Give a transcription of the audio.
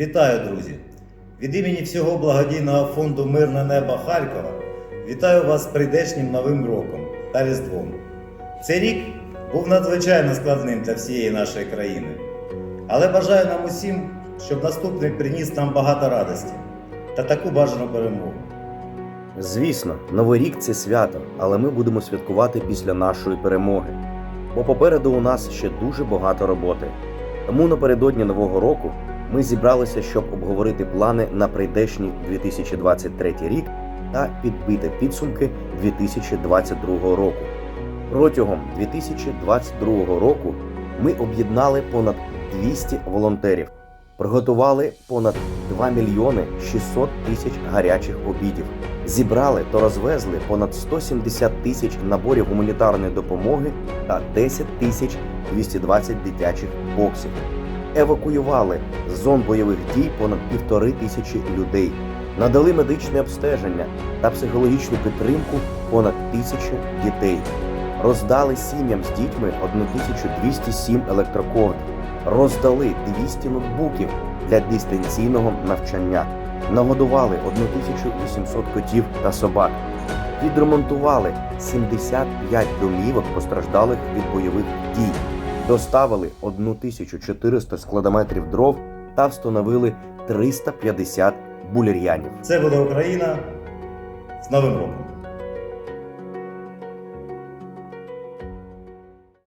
Вітаю, друзі! Від імені всього благодійного фонду Мирне небо Харкова вітаю вас з прийдешнім новим роком та Різдвом. Цей рік був надзвичайно складним для всієї нашої країни. Але бажаю нам усім, щоб наступний приніс нам багато радості та таку бажану перемогу. Звісно, Новий рік це свято, але ми будемо святкувати після нашої перемоги. Бо попереду у нас ще дуже багато роботи. Тому напередодні Нового року ми зібралися, щоб обговорити плани на прийдешній 2023 рік та підбити підсумки 2022 року. Протягом 2022 року ми об'єднали понад 200 волонтерів, приготували понад 2 мільйони 600 тисяч гарячих обідів, зібрали та розвезли понад 170 тисяч наборів гуманітарної допомоги та 10 тисяч 220 дитячих боксів. Евакуювали. З зон бойових дій понад півтори тисячі людей, надали медичне обстеження та психологічну підтримку понад тисячі дітей, роздали сім'ям з дітьми 1207 електрокод, роздали 200 ноутбуків для дистанційного навчання, нагодували 1800 котів та собак, відремонтували 75 домівок постраждалих від бойових дій, доставили 1400 складометрів дров та встановили 350 булір'янів. Це буде Україна з Новим роком!